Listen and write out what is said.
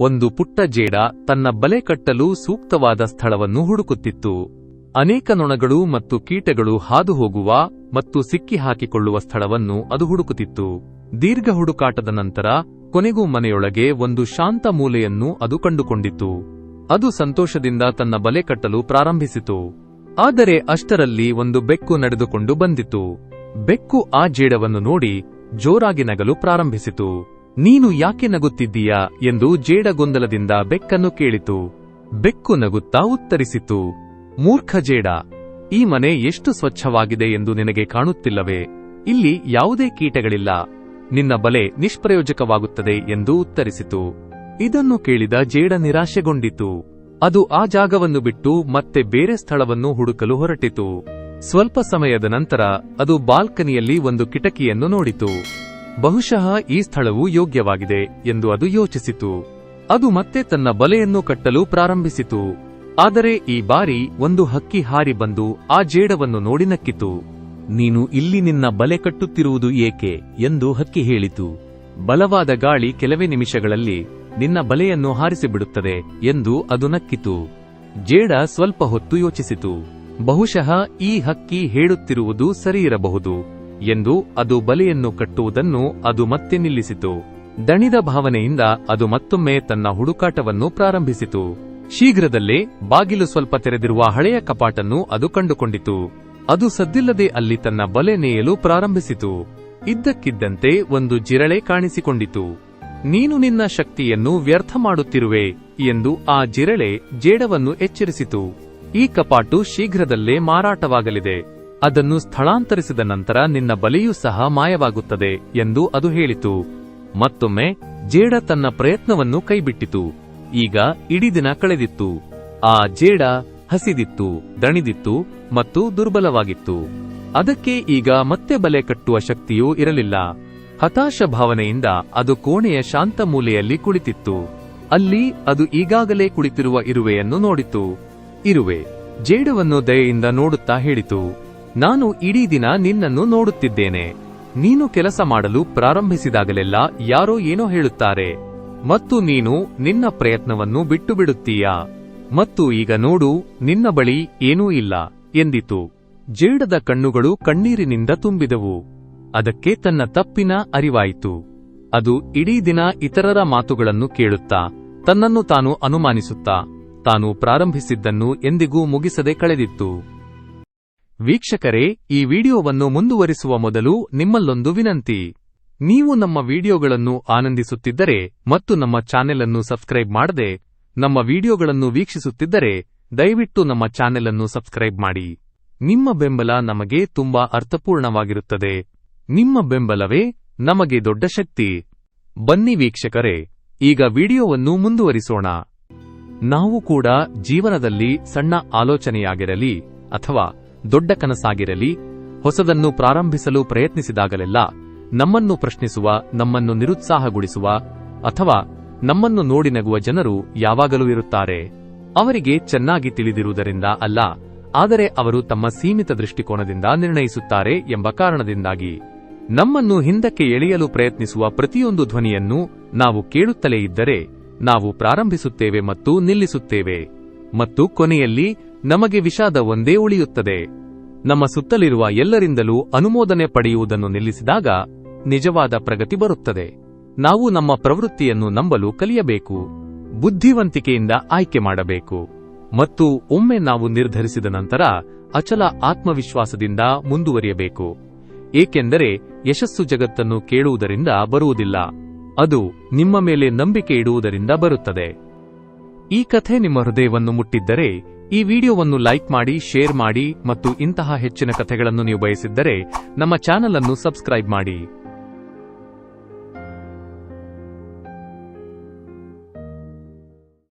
ಒಂದು ಪುಟ್ಟ ಜೇಡ ತನ್ನ ಬಲೆ ಕಟ್ಟಲು ಸೂಕ್ತವಾದ ಸ್ಥಳವನ್ನು ಹುಡುಕುತ್ತಿತ್ತು. ಅನೇಕ ನೊಣಗಳು ಮತ್ತು ಕೀಟಗಳು ಹಾದು ಹೋಗುವ ಮತ್ತು ಸಿಕ್ಕಿ ಹಾಕಿಕೊಳ್ಳುವ ಸ್ಥಳವನ್ನು ಅದು ಹುಡುಕುತ್ತಿತ್ತು. ದೀರ್ಘ ಹುಡುಕಾಟದ ನಂತರ ಕೊನೆಗೂ ಮನೆಯೊಳಗೆ ಒಂದು ಶಾಂತ ಮೂಲೆಯನ್ನು ಅದು ಕಂಡುಕೊಂಡಿತು ಅದು ಸಂತೋಷದಿಂದ ತನ್ನ ಬಲೆ ಕಟ್ಟಲು ಪ್ರಾರಂಭಿಸಿತು. ಆದರೆ ಅಷ್ಟರಲ್ಲಿ ಒಂದು ಬೆಕ್ಕು ನಡೆದುಕೊಂಡು ಬಂದಿತು ಬೆಕ್ಕು ಆ ಜೇಡವನ್ನು ನೋಡಿ ಜೋರಾಗಿ ನಗಲು ಪ್ರಾರಂಭಿಸಿತು. ನೀನು ಯಾಕೆ ನಗುತ್ತಿದ್ದೀಯಾ ಎಂದು ಜೇಡ ಗೊಂದಲದಿಂದ ಬೆಕ್ಕನ್ನು ಕೇಳಿತು. ಬೆಕ್ಕು ನಗುತ್ತಾ ಉತ್ತರಿಸಿತು. ಮೂರ್ಖ ಜೇಡ, ಈ ಮನೆ ಎಷ್ಟು ಸ್ವಚ್ಛವಾಗಿದೆ ಎಂದು ನಿನಗೆ ಕಾಣುತ್ತಿಲ್ಲವೇ? ಇಲ್ಲಿ ಯಾವುದೇ ಕೀಟಗಳಿಲ್ಲ. ನಿನ್ನ ಬಲೆ ನಿಷ್ಪ್ರಯೋಜಕವಾಗುತ್ತದೆ ಎಂದು ಉತ್ತರಿಸಿತು. ಇದನ್ನು ಕೇಳಿದ ಜೇಡ ನಿರಾಶೆಗೊಂಡಿತು. ಅದು ಆ ಜಾಗವನ್ನು ಬಿಟ್ಟು ಮತ್ತೆ ಬೇರೆ ಸ್ಥಳವನ್ನು ಹುಡುಕಲು ಹೊರಟಿತು. ಸ್ವಲ್ಪ ಸಮಯದ ನಂತರ ಅದು ಬಾಲ್ಕನಿಯಲ್ಲಿ ಒಂದು ಕಿಟಕಿಯನ್ನು ನೋಡಿತು. ಬಹುಶಃ ಈ ಸ್ಥಳವು ಯೋಗ್ಯವಾಗಿದೆ ಎಂದು ಅದು ಯೋಚಿಸಿತು. ಅದು ಮತ್ತೆ ತನ್ನ ಬಲೆಯನ್ನು ಕಟ್ಟಲು ಪ್ರಾರಂಭಿಸಿತು. ಆದರೆ ಈ ಬಾರಿ ಒಂದು ಹಕ್ಕಿ ಹಾರಿ ಬಂದು ಆ ಜೇಡವನ್ನು ನೋಡಿ ನಕ್ಕಿತು. ನೀನು ಇಲ್ಲಿ ನಿನ್ನ ಬಲೆ ಕಟ್ಟುತ್ತಿರುವುದು ಏಕೆ ಎಂದು ಹಕ್ಕಿ ಹೇಳಿತು. ಬಲವಾದ ಗಾಳಿ ಕೆಲವೇ ನಿಮಿಷಗಳಲ್ಲಿ ನಿನ್ನ ಬಲೆಯನ್ನು ಹಾರಿಸಿಬಿಡುತ್ತದೆ ಎಂದು ಅದು ನಕ್ಕಿತು. ಜೇಡ ಸ್ವಲ್ಪ ಹೊತ್ತು ಯೋಚಿಸಿತು. ಬಹುಶಃ ಈ ಹಕ್ಕಿ ಹೇಳುತ್ತಿರುವುದು ಸರಿಯಿರಬಹುದು. ಎಂದು ಅದು ಬಲೆಯನ್ನು ಕಟ್ಟುವುದನ್ನು ಅದು ಮತ್ತೆ ನಿಲ್ಲಿಸಿತು. ದಣಿದ ಭಾವನೆಯಿಂದ ಅದು ಮತ್ತೊಮ್ಮೆ ತನ್ನ ಹುಡುಕಾಟವನ್ನು ಪ್ರಾರಂಭಿಸಿತು. ಶೀಘ್ರದಲ್ಲೇ ಬಾಗಿಲು ಸ್ವಲ್ಪ ತೆರೆದಿರುವ ಹಳೆಯ ಕಪಾಟನ್ನು ಅದು ಕಂಡುಕೊಂಡಿತು. ಅದು ಸದ್ದಿಲ್ಲದೆ ಅಲ್ಲಿ ತನ್ನ ಬಲೆ ನೇಯಲು ಪ್ರಾರಂಭಿಸಿತು. ಇದ್ದಕ್ಕಿದ್ದಂತೆ ಒಂದು ಜಿರಳೆ ಕಾಣಿಸಿಕೊಂಡಿತು. ನೀನು ನಿನ್ನ ಶಕ್ತಿಯನ್ನು ವ್ಯರ್ಥ ಮಾಡುತ್ತಿರುವೆ ಎಂದು ಆ ಜಿರಳೆ ಜೇಡವನ್ನು ಎಚ್ಚರಿಸಿತು. ಈ ಕಪಾಟು ಶೀಘ್ರದಲ್ಲೇ ಮಾರಾಟವಾಗಲಿದೆ. ಅದನ್ನು ಸ್ಥಳಾಂತರಿಸಿದ ನಂತರ ನಿನ್ನ ಬಲೆಯೂ ಸಹ ಮಾಯವಾಗುತ್ತದೆ ಎಂದು ಅದು ಹೇಳಿತು. ಮತ್ತೊಮ್ಮೆ ಜೇಡ ತನ್ನ ಪ್ರಯತ್ನವನ್ನು ಕೈಬಿಟ್ಟಿತು. ಈಗ ಇಡೀ ದಿನ ಕಳೆದಿತ್ತು. ಆ ಜೇಡ ಹಸಿದಿತ್ತು, ದಣಿದಿತ್ತು ಮತ್ತು ದುರ್ಬಲವಾಗಿತ್ತು. ಅದಕ್ಕೆ ಈಗ ಮತ್ತೆ ಬಲೆ ಕಟ್ಟುವ ಶಕ್ತಿಯೂ ಇರಲಿಲ್ಲ. ಹತಾಶ ಭಾವನೆಯಿಂದ ಅದು ಕೋಣೆಯ ಶಾಂತ ಮೂಲೆಯಲ್ಲಿ ಕುಳಿತಿತ್ತು. ಅಲ್ಲಿ ಅದು ಈಗಾಗಲೇ ಕುಳಿತಿರುವ ಇರುವೆಯನ್ನು ನೋಡಿತು. ಇರುವೆ ಜೇಡವನ್ನು ದಯೆಯಿಂದ ನೋಡುತ್ತಾ ಹೇಳಿತು. ನಾನು ಇಡೀ ದಿನ ನಿನ್ನನ್ನು ನೋಡುತ್ತಿದ್ದೇನೆ. ನೀನು ಕೆಲಸ ಮಾಡಲು ಪ್ರಾರಂಭಿಸಿದಾಗಲೆಲ್ಲ ಯಾರೋ ಏನೋ ಹೇಳುತ್ತಾರೆ. ಮತ್ತು ನೀನು ನಿನ್ನ ಪ್ರಯತ್ನವನ್ನು ಬಿಟ್ಟು ಬಿಡುತ್ತೀಯಾ ಮತ್ತು ಈಗ ನೋಡು, ನಿನ್ನ ಬಳಿ ಏನೂ ಇಲ್ಲ, ಎಂದಿತು. ಜೇಡದ ಕಣ್ಣುಗಳು ಕಣ್ಣೀರಿನಿಂದ ತುಂಬಿದವು. ಅದಕ್ಕೆ ತನ್ನ ತಪ್ಪಿನ ಅರಿವಾಯಿತು. ಅದು ಇಡೀ ದಿನ ಇತರರ ಮಾತುಗಳನ್ನು ಕೇಳುತ್ತಾ, ತನ್ನನ್ನು ತಾನು ಅನುಮಾನಿಸುತ್ತಾ, ತಾನು ಪ್ರಾರಂಭಿಸಿದ್ದನ್ನು ಎಂದಿಗೂ ಮುಗಿಸದೆ ಕಳೆದಿತ್ತು. ವೀಕ್ಷಕರೇ, ಈ ವಿಡಿಯೋವನ್ನು ಮುಂದುವರಿಸುವ ಮೊದಲು ನಿಮ್ಮಲ್ಲೊಂದು ವಿನಂತಿ. ನೀವು ನಮ್ಮ ವಿಡಿಯೋಗಳನ್ನು ಆನಂದಿಸುತ್ತಿದ್ದರೆ ಮತ್ತು ನಮ್ಮ ಚಾನೆಲ್ ಅನ್ನು ಸಬ್ಸ್ಕ್ರೈಬ್ ಮಾಡದೆ ನಮ್ಮ ವಿಡಿಯೋಗಳನ್ನು ವೀಕ್ಷಿಸುತ್ತಿದ್ದರೆ, ದಯವಿಟ್ಟು ನಮ್ಮ ಚಾನೆಲ್ ಅನ್ನು ಸಬ್ಸ್ಕ್ರೈಬ್ ಮಾಡಿ. ನಿಮ್ಮ ಬೆಂಬಲ ನಮಗೆ ತುಂಬಾ ಅರ್ಥಪೂರ್ಣವಾಗಿರುತ್ತದೆ. ನಿಮ್ಮ ಬೆಂಬಲವೇ ನಮಗೆ ದೊಡ್ಡ ಶಕ್ತಿ. ಬನ್ನಿ ವೀಕ್ಷಕರೇ, ಈಗ ವಿಡಿಯೋವನ್ನು ಮುಂದುವರಿಸೋಣ. ನಾವು ಕೂಡ ಜೀವನದಲ್ಲಿ ಸಣ್ಣ ಆಲೋಚನೆಯಾಗಿರಲಿ ಅಥವಾ ದೊಡ್ಡ ಕನಸಾಗಿರಲಿ, ಹೊಸದನ್ನು ಪ್ರಾರಂಭಿಸಲು ಪ್ರಯತ್ನಿಸಿದಾಗಲೆಲ್ಲ ನಮ್ಮನ್ನು ಪ್ರಶ್ನಿಸುವ, ನಮ್ಮನ್ನು ನಿರುತ್ಸಾಹಗೊಳಿಸುವ ಅಥವಾ ನಮ್ಮನ್ನು ನೋಡಿ ನಗುವ ಜನರು ಯಾವಾಗಲೂ ಇರುತ್ತಾರೆ. ಅವರಿಗೆ ಚೆನ್ನಾಗಿ ತಿಳಿದಿರುವುದರಿಂದ ಅಲ್ಲ, ಆದರೆ ಅವರು ತಮ್ಮ ಸೀಮಿತ ದೃಷ್ಟಿಕೋನದಿಂದ ನಿರ್ಣಯಿಸುತ್ತಾರೆ ಎಂಬ ಕಾರಣದಿಂದಾಗಿ. ನಮ್ಮನ್ನು ಹಿಂದಕ್ಕೆ ಎಳೆಯಲು ಪ್ರಯತ್ನಿಸುವ ಪ್ರತಿಯೊಂದು ಧ್ವನಿಯನ್ನು ನಾವು ಕೇಳುತ್ತಲೇ ಇದ್ದರೆ, ನಾವು ಪ್ರಾರಂಭಿಸುತ್ತೇವೆ ಮತ್ತು ನಿಲ್ಲಿಸುತ್ತೇವೆ. ಮತ್ತು ಕೊನೆಯಲ್ಲಿ ನಮಗೆ ವಿಷಾದ ಒಂದೇ ಉಳಿಯುತ್ತದೆ. ನಮ್ಮ ಸುತ್ತಲಿರುವ ಎಲ್ಲರಿಂದಲೂ ಅನುಮೋದನೆ ಪಡೆಯುವುದನ್ನು ನಿಲ್ಲಿಸಿದಾಗ ನಿಜವಾದ ಪ್ರಗತಿ ಬರುತ್ತದೆ. ನಾವು ನಮ್ಮ ಪ್ರವೃತ್ತಿಯನ್ನು ನಂಬಲು ಕಲಿಯಬೇಕು. ಬುದ್ಧಿವಂತಿಕೆಯಿಂದ ಆಯ್ಕೆ ಮಾಡಬೇಕು. ಮತ್ತು ಒಮ್ಮೆ ನಾವು ನಿರ್ಧರಿಸಿದ ನಂತರ ಅಚಲ ಆತ್ಮವಿಶ್ವಾಸದಿಂದ ಮುಂದುವರಿಯಬೇಕು. ಏಕೆಂದರೆ ಯಶಸ್ಸು ಜಗತ್ತನ್ನು ಕೇಳುವುದರಿಂದ ಬರುವುದಿಲ್ಲ. ಅದು ನಿಮ್ಮ ಮೇಲೆ ನಂಬಿಕೆ ಇಡುವುದರಿಂದ ಬರುತ್ತದೆ. ಈ ಕಥೆ ನಿಮ್ಮ ಹೃದಯವನ್ನು ಮುಟ್ಟಿದ್ದರೆ, ಈ ವಿಡಿಯೋವನ್ನು ಲೈಕ್ ಮಾಡಿ, ಶೇರ್ ಮಾಡಿ ಮತ್ತು ಇಂತಹ ಹೆಚ್ಚಿನ ಕಥೆಗಳನ್ನು ನೀವು ಬಯಸಿದ್ದರೆ, ನಮ್ಮ ಚಾನಲ್ ಅನ್ನು ಸಬ್ಸ್ಕ್ರೈಬ್ ಮಾಡಿ.